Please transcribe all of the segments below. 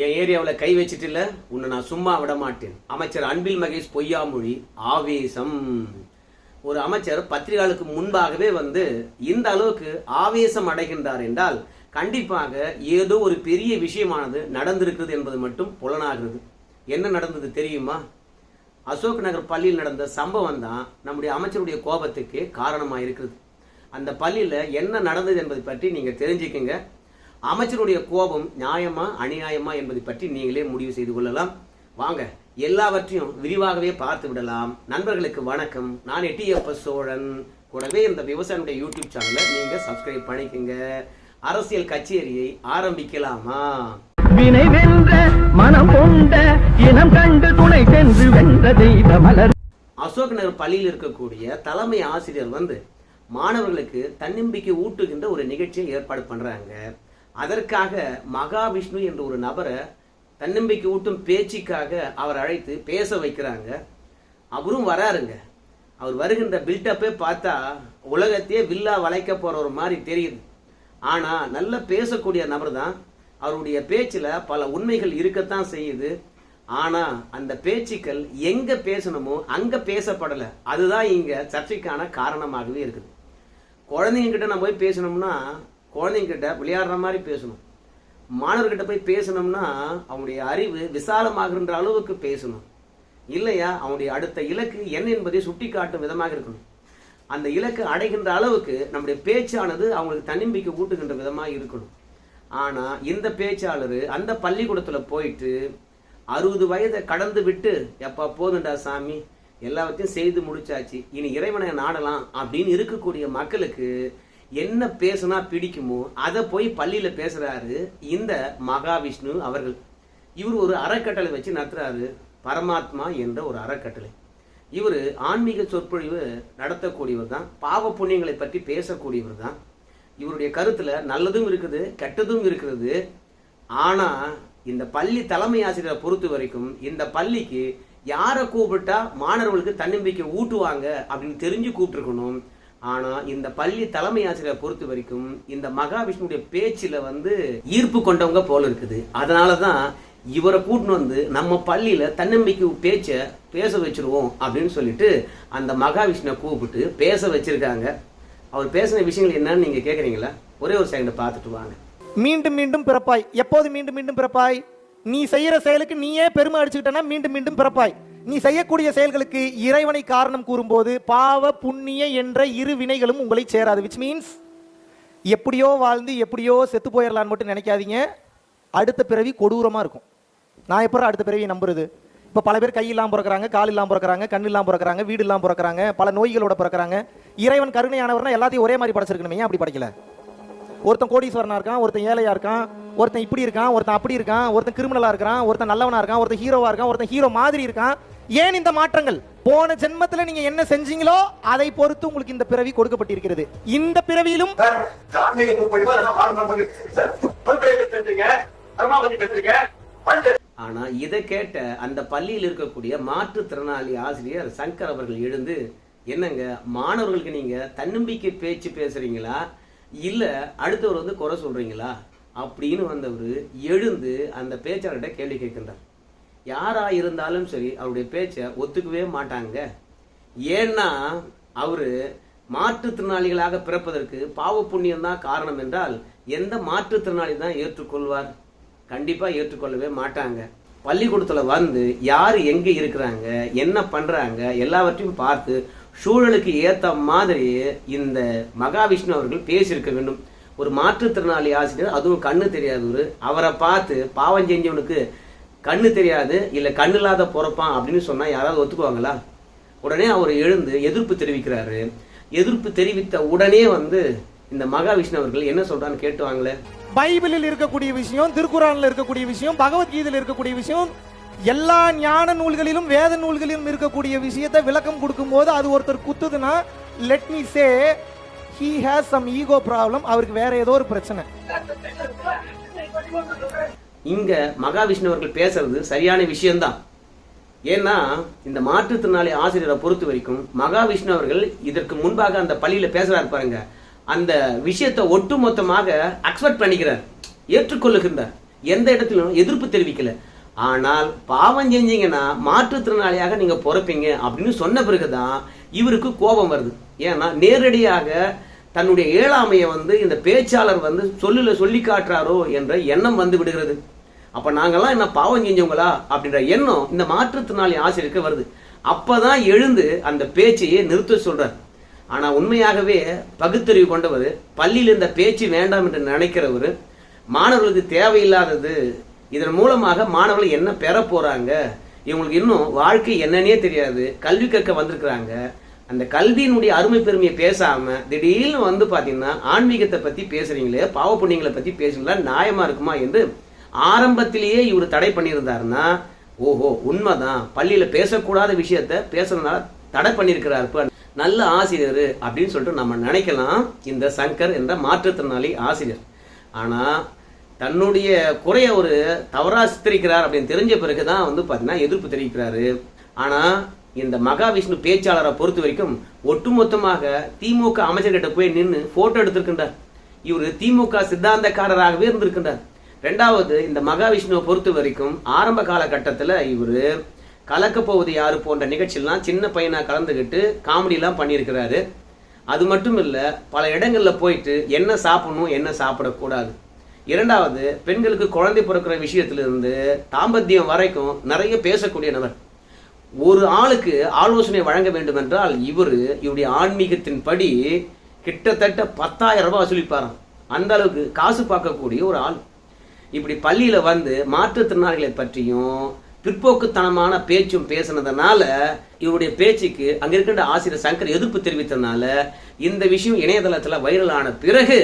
என் ஏரியாவில் கை வச்சிட்டில்ல உன்னை நான் சும்மா விட மாட்டேன். அமைச்சர் அன்பில் மகேஷ் பொய்யாமொழி ஆவேசம். ஒரு அமைச்சர் பத்திரிகைகளுக்கு முன்பாகவே வந்து இந்த அளவுக்கு ஆவேசம் அடைகின்றார் என்றால் கண்டிப்பாக ஏதோ ஒரு பெரிய விஷயமானது நடந்திருக்கிறது என்பது மட்டும் புலனாகிறது. என்ன நடந்தது தெரியுமா? அசோக் நகர் பள்ளியில் நடந்த சம்பவம் தான் நம்முடைய அமைச்சருடைய கோபத்துக்கு காரணமாக இருக்குது அந்த பள்ளியில் என்ன நடந்தது என்பதை பற்றி நீங்கள் தெரிஞ்சுக்கங்க. அமைச்சருடைய கோபம் நியாயமா அநியாயமா என்பதை பற்றி நீங்களே முடிவு செய்து கொள்ளலாம். வாங்க எல்லாவற்றையும் விரிவாகவே பார்த்து விடலாம். நண்பர்களுக்கு வணக்கம். நான் எட்டியப்ப சோழன். கூடவே இந்த விவசாயினுடைய யூடியூப் சேனலை நீங்க சப்ஸ்கிரைப் பண்ணிக்கங்க. அரசியல் கச்சேரியை ஆரம்பிக்கலாமா? வினை வென்ற மனம் கொண்ட இனம் கண்டு துணை சென்று வென்ற தெய்வ மலர். அசோக் நகர் பள்ளியில் இருக்கக்கூடிய தலைமை ஆசிரியர் வந்து மாணவர்களுக்கு தன்னம்பிக்கை ஊட்டுகின்ற ஒரு நிகழ்ச்சியை ஏற்பாடு பண்றாங்க. அதற்காக மகாவிஷ்ணு என்ற ஒரு நபரை தன்னம்பிக்கை ஊட்டும் பேச்சுக்காக அவர் அழைத்து பேச வைக்கிறாங்க. அவரும் வராருங்க. அவர் வருகின்ற பில்டப்பே பார்த்தா உலகத்தையே வில்லா வளைக்க போகிற ஒரு மாதிரி தெரியுது. ஆனால் நல்ல பேசக்கூடிய நபர் தான். அவருடைய பேச்சில் பல உண்மைகள் இருக்கத்தான் செய்யுது. ஆனால் அந்த பேச்சுக்கள் எங்கே பேசணுமோ அங்கே பேசப்படலை. அதுதான் இங்கே சர்ச்சைக்கான காரணமாகவே இருக்குது. குழந்தைங்கிட்ட நம்ம போய் பேசணும்னா குழந்தைங்கிட்ட விளையாடுற மாதிரி பேசணும். மாணவர்கிட்ட போய் பேசணும்னா அவனுடைய அறிவு விசாலமாகின்ற அளவுக்கு பேசணும். இல்லையா? அவனுடைய அடுத்த இலக்கு என்ன என்பதை சுட்டி காட்டும் விதமாக இருக்கணும். அந்த இலக்கு அடைகின்ற அளவுக்கு நம்முடைய பேச்சானது அவங்களுக்கு தன்னம்பிக்கை ஊட்டுகின்ற விதமாக இருக்கணும். ஆனால் இந்த பேச்சாளர் அந்த பள்ளிக்கூடத்தில் போயிட்டு அறுபது வயதை கடந்து விட்டு எப்பா போதுண்டா சாமி எல்லாவற்றையும் செய்து முடிச்சாச்சு இனி இறைவனை நாடலாம் அப்படின்னு இருக்கக்கூடிய மக்களுக்கு என்ன பேசுனா பிடிக்குமோ அதை போய் பள்ளியில் பேசுறாரு இந்த மகாவிஷ்ணு அவர்கள். இவர் ஒரு அறக்கட்டளை வச்சு நடத்துறாரு பரமாத்மா என்ற ஒரு அறக்கட்டளை. இவர் ஆன்மீக சொற்பொழிவு நடத்தக்கூடியவர் தான் பாவ புண்ணியங்களை பற்றி பேசக்கூடியவர் தான். இவருடைய கருத்தில் நல்லதும் இருக்குது கெட்டதும் இருக்கிறது ஆனால் இந்த பள்ளி தலைமை ஆசிரியரை பொறுத்த வரைக்கும் இந்த பள்ளிக்கு யாரை கூப்பிட்டா மாணவர்களுக்கு தன்னம்பிக்கை ஊட்டுவாங்க அப்படின்னு தெரிஞ்சு கூப்பிட்டுருக்கணும். ஆனா இந்த பள்ளி தலைமை ஆசிரியரை பொறுத்த வரைக்கும் இந்த மகாவிஷ்ணுடைய பேச்சில் வந்து ஈர்ப்பு கொண்டவங்க போல இருக்குது. அதனாலதான் இவரை கூட்டின்னு வந்து நம்ம பள்ளியில் தன்னம்பிக்கை பேச்சை பேச வச்சிருவோம் அப்படின்னு சொல்லிட்டு அந்த மகாவிஷ்ணுவை கூப்பிட்டு பேச வச்சிருக்காங்க. அவர் பேசின விஷயங்கள் என்னன்னு நீங்கள் கேட்குறீங்களா ஒரே ஒரு செகண்ட் பார்த்துட்டு வாங்க. மீண்டும் மீண்டும் பிறப்பாய். எப்போது மீண்டும் மீண்டும் பிறப்பாய்? நீ செய்கிற செயலுக்கு நீயே பெருமை அடிச்சுக்கிட்டனா மீண்டும் மீண்டும் பிறப்பாய்? நீ செய்யக்கூடிய செயல்களுக்கு இறைவனை காரணம் கூறும்போது பாவ புண்ணிய என்ற இரு வினைகளும் உங்களை சேராது விச் மீன்ஸ் எப்படியோ வாழ்ந்து எப்படியோ செத்து போயிடலான்னு மட்டும் நினைக்காதீங்க. அடுத்த பிறவி கொடூரமாக இருக்கும். நான் எப்போ அடுத்த பிறவியை நம்புறது? இப்போ பல பேர் கை இல்லாமல் பிறக்கிறாங்க கால் இல்லாமல் பிறக்கிறாங்க கண் இல்லாமல் பிறக்கிறாங்க வீடு இல்லாமல் பிறக்கிறாங்க பல நோய்களோட பிறக்கிறாங்க. இறைவன் கருணையானவர்னா எல்லாத்தையும் ஒரே மாதிரி படைச்சிருக்கணுமே ஏன் அப்படி படைக்கல? ஒருத்தன் கோடீஸ்வரனா இருக்கான் ஒருத்தன் ஏழையா இருக்கான் ஒருத்தன் இப்படி இருக்கான் ஒருத்தன் அப்படி இருக்கான் ஒருத்தன் கிரிமினலா இருக்கான் ஒருத்தன் நல்லவனா இருக்கான் ஒருத்தன் ஹீரோவா இருக்கான் ஒருத்தன் ஹீரோ மாதிரி இருக்கான். ஏன் இந்த மாற்றங்கள்? போன ஜென்மத்துல நீங்க என்ன செஞ்சீங்களோ அதை பொறுத்து உங்களுக்கு இந்த பிறவி கொடுக்கப்பட்டிருக்கிறது. இந்த பிறவியிலும் ஆனா இதை கேட்ட அந்த பள்ளியில் இருக்கக்கூடிய மாற்றுத்திறனாளி ஆசிரியர் சங்கர் அவர்கள் எழுந்து என்னங்க மாணவர்களுக்கு நீங்க தன்னம்பிக்கை பேச்சு பேசுறீங்களா? இல்ல அடுத்தவர் வந்து குறை சொல்றீங்களா? அப்படின்னு வந்தவர் எழுந்து அந்த பேச்சாளர்கிட்ட கேள்வி கேட்கின்றார். யாரா இருந்தாலும் சரி அவருடைய பேச்சை ஒத்துக்கவே மாட்டாங்க. ஏன்னா அவரு மாற்றுத்திறனாளிகளாக பிறப்பதற்கு பாவ புண்ணியம் தான் காரணம் என்றால் எந்த மாற்றுத்திறனாளி தான் ஏற்றுக்கொள்வார்? கண்டிப்பா ஏற்றுக்கொள்ளவே மாட்டாங்க. பள்ளிக்கூடத்துல வந்து யார் எங்க இருக்கிறாங்க என்ன பண்றாங்க எல்லாவற்றையும் பார்த்து சூழலுக்கு ஏத்த மாதிரி இந்த மகாவிஷ்ணு அவர்கள் பேசியிருக்க வேண்டும். ஒரு மாற்றுத்திறனாளி ஆசிரியர் அதுவும் கண்ணு தெரியாதவர் அவரை பார்த்து பாவம் செஞ்சவனுக்கு கண்ணு தெரியாது இல்லை கண்ணு இல்லாத பிறப்பான் அப்படின்னு சொன்னால் யாராவது ஒத்துக்குவாங்களா? உடனே அவர் எழுந்து எதிர்ப்பு தெரிவிக்கிறாரு. எதிர்ப்பு தெரிவித்த உடனே வந்து இந்த மகாவிஷ்ணு அவர்கள் என்ன சொல்றான்னு கேட்டுவாங்களே பைபிளில் இருக்கக்கூடிய விஷயம் திருக்குறானில் இருக்கக்கூடிய விஷயம் பகவத்கீதையில் இருக்கக்கூடிய விஷயம் எல்லா ஞான நூல்களிலும் வேத நூல்களிலும் இருக்கக்கூடிய விஷயத்தை விளக்கம் கொடுக்கும்போது அது ஒருத்தர் குத்துதுன்னா let me say he has some ego problem அவருக்கு வேற ஏதோ ஒரு பிரச்சனை. இங்கே மகாவிஷ்ணு அவர்கள் பேசுறது சரியான விஷயம்தான். ஏன்னா இந்த மாற்றுத்திறனாளி ஆசிரியரை பொறுத்த வரைக்கும் மகாவிஷ்ணு அவர்கள் இதற்கு முன்பாக அந்த பள்ளியில் பேசுகிறாரு பாருங்க. அந்த விஷயத்தை ஒட்டுமொத்தமாக அக்செப்ட் பண்ணிக்கிறார் ஏற்றுக்கொள்ளுகின்றார். எந்த இடத்திலும் எதிர்ப்பு தெரிவிக்கல. ஆனால் பாவம் செஞ்சீங்கன்னா மாற்றுத்திறனாளியாக நீங்கள் பிறப்பீங்க அப்படின்னு சொன்ன பிறகுதான் இவருக்கு கோபம் வருது. ஏன்னா நேரடியாக தன்னுடைய ஏழாமையை வந்து இந்த பேச்சாளர் வந்து சொல்லுல சொல்லி காட்டுறாரோ என்ற எண்ணம் வந்து விடுகிறது. அப்ப நாங்கெல்லாம் என்ன பாவம் செஞ்சவங்களா அப்படின்ற எண்ணம் இந்த மாற்றுத்திறனாளி ஆசிரியருக்கு வருது. அப்பதான் எழுந்து அந்த பேச்சையே நிறுத்த சொல்றார். ஆனா உண்மையாகவே பகுத்தறிவு கொண்டவர் பள்ளியில் இந்த பேச்சு வேண்டாம் என்று நினைக்கிறவர் மாணவர்களுக்கு தேவையில்லாதது இதன் மூலமாக மாணவர்கள் என்ன பெற போறாங்க இவங்களுக்கு இன்னும் வாழ்க்கை என்னன்னே தெரியாது கல்வி கற்க வந்திருக்கிறாங்க அந்த கல்வியினுடைய அருமை பெருமையை பேசாம திடீர்னு வந்து பாத்தீங்கன்னா ஆன்மீகத்தை பத்தி பேசுறீங்களே பாவ புண்ணியங்களை பத்தி பேசுறீங்களா நியாயமா இருக்குமா என்று ஆரம்பத்திலேயே இவர் தடை பண்ணியிருந்தாருன்னா ஓஹோ உண்மைதான். பள்ளியில் பேசக்கூடாத விஷயத்த பேசுறதுனால தடை பண்ணியிருக்கிறார் நல்ல ஆசிரியர் அப்படின்னு சொல்லிட்டு நம்ம நினைக்கலாம். இந்த சங்கர் என்ற மாற்றுத்திறனாளி ஆசிரியர். ஆனால் தன்னுடைய குறைய ஒரு தவறாக சித்தரிக்கிறார் அப்படின்னு தெரிஞ்ச பிறகு தான் வந்து பார்த்தீங்கன்னா எதிர்ப்பு தெரிவிக்கிறாரு. ஆனால் இந்த மகாவிஷ்ணு பேச்சாளரை பொறுத்த வரைக்கும் ஒட்டுமொத்தமாக திமுக அமைச்சர்கிட்ட போய் நின்று போட்டோ எடுத்திருக்கின்றார். இவர் திமுக சித்தாந்தக்காரராகவே இருந்திருக்கின்றார். ரெண்டாவது இந்த மகாவிஷ்ணுவை பொறுத்த வரைக்கும் ஆரம்ப காலகட்டத்தில் இவர் கலக்கப்போவது யாரு போன்ற நிகழ்ச்சியெல்லாம் சின்ன பையனாக கலந்துக்கிட்டு காமெடிலாம் பண்ணியிருக்கிறாரு. அது மட்டும் இல்லை பல இடங்களில் போயிட்டு என்ன சாப்பிடணும் என்ன சாப்பிடக்கூடாது. இரண்டாவது பெண்களுக்கு குழந்தை பிறக்கிற விஷயத்திலிருந்து தாம்பத்தியம் வரைக்கும் நிறைய பேசக்கூடிய நபர் ஒரு ஆளுக்கு ஆலோசனை வழங்க வேண்டும் என்றால் இவர் இவருடைய ஆன்மீகத்தின் படி கிட்டத்தட்ட பத்தாயிரம் ரூபாய் வசூலிப்பாராம் அந்த அளவுக்கு காசு பார்க்கக்கூடிய ஒரு ஆள். இப்படி பள்ளியில் வந்து மாற்றுத்திறனாளிகளை பற்றியும் பிற்போக்குத்தனமான பேச்சும் பேசினதுனால இவருடைய பேச்சுக்கு அங்கே இருக்கின்ற ஆசிரியர் சங்கர் எதிர்ப்பு தெரிவித்ததுனால இந்த விஷயம் இணையதளத்தில் வைரல் ஆன பிறகு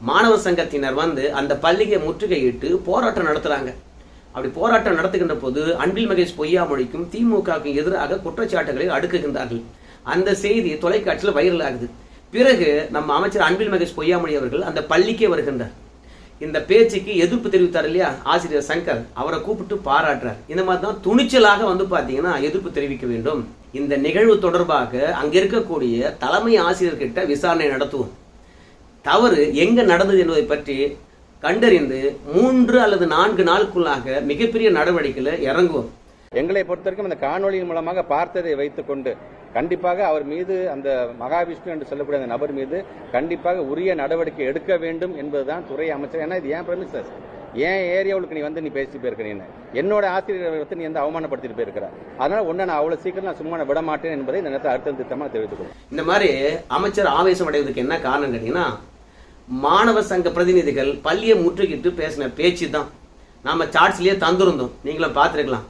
மாணவர் சங்கத்தினர் வந்து அந்த பள்ளியை முற்றுகையிட்டு போராட்டம் நடத்துகிறாங்க அப்படி போராட்டம் நடத்துகின்ற போது அன்பில் மகேஷ் பொய்யாமொழிக்கும் திமுகவுக்கும் எதிராக குற்றச்சாட்டுகளை அடுக்குகின்றார்கள். அந்த செய்தி தொலைக்காட்சியில் வைரல் ஆகுது. பிறகு நம்ம அமைச்சர் அன்பில் மகேஷ் பொய்யாமொழி அவர்கள் அந்த பள்ளிக்கே வருகின்றார். இந்த பேச்சுக்கு எதிர்ப்பு தெரிவித்தார் இல்லையா? ஆசிரியர் சங்கர் அவரை கூப்பிட்டு பாராட்டுறார். இந்த மாதிரி தான் துணிச்சலாக வந்து பார்த்தீங்கன்னா எதிர்ப்பு தெரிவிக்க வேண்டும். இந்த நிகழ்வு தொடர்பாக அங்கே இருக்கக்கூடிய தலைமை ஆசிரியர்கிட்ட விசாரணை நடத்துவோம். தவறு எங்கே நடந்தது என்பதை பற்றி கண்டறிந்து மூன்று அல்லது நான்கு நாளுக்குள்ளாக மிகப்பெரிய நடவடிக்கையில் இறங்குவோம். எங்களை பொறுத்தவரைக்கும் இந்த காணொளியின் மூலமாக பார்த்ததை வைத்துக்கொண்டு கண்டிப்பாக அவர் மீது அந்த மகாவிஷ்ணு என்று சொல்லக்கூடிய அந்த நபர் மீது கண்டிப்பாக உரிய நடவடிக்கை எடுக்க வேண்டும் என்பதுதான் துறை அமைச்சர். ஏன்னா இது ஏன் பிரமிசஸ் ஏன் ஏரியாவுக்கு நீ வந்து நீ பேசி போயிருக்க நீ என்னோட ஆசிரியரை வந்து நீ வந்து அவமானப்படுத்திட்டு போயிருக்கிற. அதனால ஒன்னு நான் அவ்வளவு சீக்கிரம் நான் சும்மா விட மாட்டேன் என்பதை இந்த நேரத்தை அர்த்தம் திட்டமாக தெரிவித்துக் இந்த மாதிரி அமைச்சர் ஆவேசம் அடைவதற்கு என்ன காரணம் கேட்டீங்கன்னா மாணவ சங்க பிரதிநிதிகள் பள்ளியை முற்றுகிட்டு பேசின பேச்சு தான். நாம சார்ட்ஸ்லயே தந்திருந்தோம். நீங்களும் பார்த்துருக்கலாம்.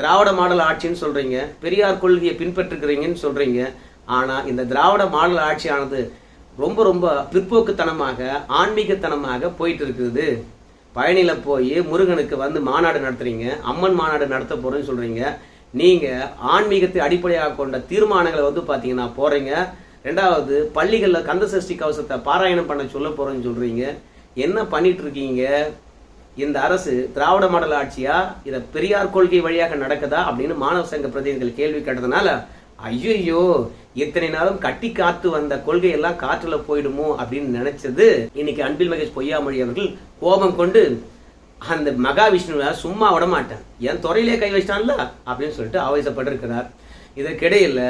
திராவிட மாடல் ஆட்சின்னு சொல்றீங்க பெரியார் கொள்கையை பின்பற்றுக்கிறீங்கன்னு சொல்றீங்க. ஆனா இந்த திராவிட மாடல் ஆட்சியானது ரொம்ப ரொம்ப பிற்போக்குத்தனமாக ஆன்மீகத்தனமாக போயிட்டு இருக்குது பழனியில் போய் முருகனுக்கு வந்து மாநாடு நடத்துறீங்க அம்மன் மாநாடு நடத்த போறேன்னு சொல்றீங்க. நீங்க ஆன்மீகத்தை அடிப்படையாக கொண்ட தீர்மானங்களை வந்து பாத்தீங்கன்னா போறீங்க. ரெண்டாவது பள்ளிகளில் கந்த சஷ்டி கவசத்தை பாராயணம் பண்ண சொல்ல போறேன்னு சொல்றீங்க. என்ன பண்ணிட்டு இருக்கீங்க? இந்த அரசு திராவிட மாடல் ஆட்சியா? இதை பெரியார் கொள்கை வழியாக நடக்குதா? அப்படின்னு மாணவ சங்க பிரதிநிதிகள் கேள்வி கேட்டதுனால ஐயோ இத்தனை நாளும் கட்டி காத்து வந்த கொள்கை எல்லாம் காற்றுல போயிடுமோ அப்படின்னு நினைச்சது இன்னைக்கு அன்பில் மகேஷ் பொய்யாமொழி அவர்கள் கோபம் கொண்டு அந்த மகாவிஷ்ணுவை சும்மா விட மாட்டேன். என் துறையிலே கை வச்சிட்டான்ல? அப்படின்னு சொல்லிட்டு ஆவேசப்பட்டிருக்கிறார். இதற்கிடையில்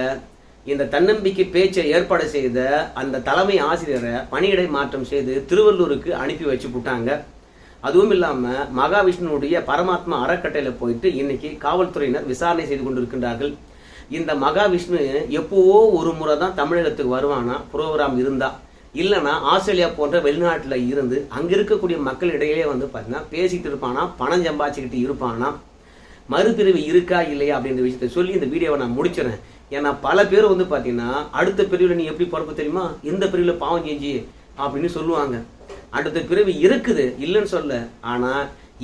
இந்த தன்னம்பிக்கை பேச்சை ஏற்பாடு செய்த அந்த தலைமை ஆசிரியரை பணியிடை மாற்றம் செய்து திருவள்ளூருக்கு அனுப்பி வச்சு விட்டாங்க அதுவும் இல்லாம மகாவிஷ்ணுவுடைய பரமாத்மா அறக்கட்டையில போயிட்டு இன்னைக்கு காவல்துறையினர் விசாரணை செய்து கொண்டிருக்கின்றார்கள். இந்த மகாவிஷ்ணு எப்போவோ ஒரு முறை தான் தமிழகத்துக்கு வருவானா புரோகிராம் இருந்தா இல்லைன்னா ஆஸ்திரேலியா போன்ற வெளிநாட்டில் இருந்து அங்கே இருக்கக்கூடிய மக்களிடையே வந்து பார்த்தீங்கன்னா பேசிக்கிட்டு இருப்பானா பணம் சம்பாதிச்சுக்கிட்டு இருப்பானா மறுபிரிவு இருக்கா இல்லையா அப்படின்ற விஷயத்தை சொல்லி இந்த வீடியோவை நான் முடிச்சிடறேன். ஏன்னா பல பேர் வந்து பார்த்தீங்கன்னா அடுத்த பிரிவில் நீ எப்படி பிறப்பு தெரியுமா? இந்த பிரிவில் பாவம் செஞ்சு அப்படின்னு சொல்லுவாங்க. அடுத்த பிரிவு இருக்குது இல்லைன்னு சொல்ல ஆனா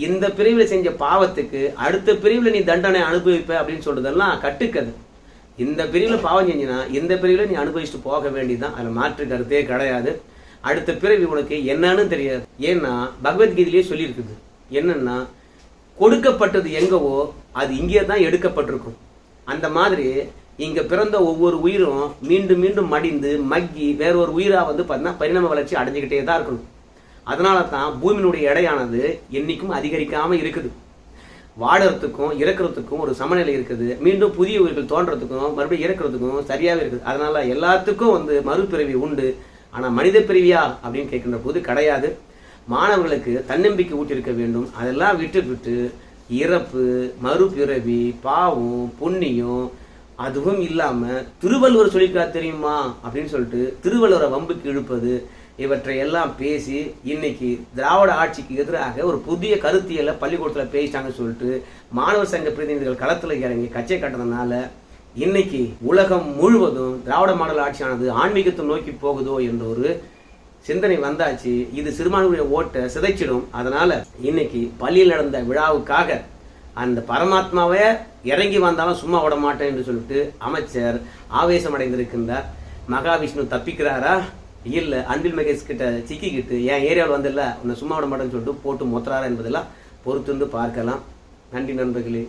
இந்த பிரிவில் செஞ்ச பாவத்துக்கு அடுத்த பிரிவில் நீ தண்டனை அனுபவிப்ப அப்படின்னு சொல்றதெல்லாம் கட்டுக்கது. இந்த பிரிவில் பாவம் செஞ்சினா இந்த பிரிவில் நீ அனுபவிச்சுட்டு போக வேண்டியதுதான். அதில் மாற்று கருத்தே கிடையாது. அடுத்த பிறவி உனக்கு என்னன்னு தெரியாது. ஏன்னா பகவத்கீதையிலேயே சொல்லியிருக்குது. என்னன்னா கொடுக்கப்பட்டது எங்கவோ அது இங்கே தான் எடுக்கப்பட்டிருக்கும். அந்த மாதிரி இங்கே பிறந்த ஒவ்வொரு உயிரும் மீண்டும் மீண்டும் மடிந்து மக்கி வேற ஒரு உயிராக வந்து பார்த்தீங்கன்னா பரிணாம வளர்ச்சி அடைஞ்சுக்கிட்டே தான் இருக்கணும். அதனால தான் பூமியினுடைய எடையானது என்றைக்கும் அதிகரிக்காமல் இருக்குது. வாடுறதுக்கும் இறக்குறதுக்கும் ஒரு சமநிலை இருக்குது. மீண்டும் புதிய உயிர்கள் தோன்றதுக்கும் மறுபடியும் இறக்குறதுக்கும் சரியாகவே இருக்குது. அதனால எல்லாத்துக்கும் வந்து மறுபிறவி உண்டு. ஆனால் மனித பிறவியா அப்படின்னு கேட்கின்ற போது கிடையாது. மாணவர்களுக்கு தன்னம்பிக்கை ஊட்டியிருக்க வேண்டும். அதெல்லாம் விட்டு விட்டு இறப்பு மறுபிறவி பாவம் புண்ணியம் அதுவும் இல்லாமல் திருவள்ளுவர் சொல்லியிருக்கார் தெரியுமா? அப்படின்னு சொல்லிட்டு திருவள்ளுவரை வம்புக்கு இழுப்பது இவற்றை எல்லாம் பேசி இன்னைக்கு திராவிட ஆட்சிக்கு எதிராக ஒரு புதிய கருத்தியலை பள்ளிக்கூடத்தில் பேசிட்டாங்கன்னு சொல்லிட்டு மாணவர் சங்க பிரதிநிதிகள் களத்தில் இறங்கி கச்சை கட்டதுனால இன்னைக்கு உலகம் முழுவதும் திராவிட மாடல் ஆட்சியானது ஆன்மீகத்தை நோக்கி போகுதோ என்ற ஒரு சிந்தனை வந்தாச்சு. இது சிறுபான்மையுடைய ஓட்டை சிதைச்சிடும். அதனால இன்னைக்கு பள்ளியில் நடந்த விழாவுக்காக அந்த பரமாத்மாவே இறங்கி வந்தாலும் சும்மா விட மாட்டேன் என்று சொல்லிட்டு அமைச்சர் ஆவேசம் அடைந்திருக்கின்றார் மகாவிஷ்ணு தப்பிக்கிறாரா? இல்லை அன்பில் மகேஷ் கிட்ட சிக்கிக்கிட்டு என் ஏரியாவில் வந்ததில்ல உன்னை சும்மா விட மாட்டேன்னு சொல்லிட்டு போட்டு மொத்துறாரா என்பதெல்லாம் பொறுத்திருந்து பார்க்கலாம். நன்றி நண்பர்களே.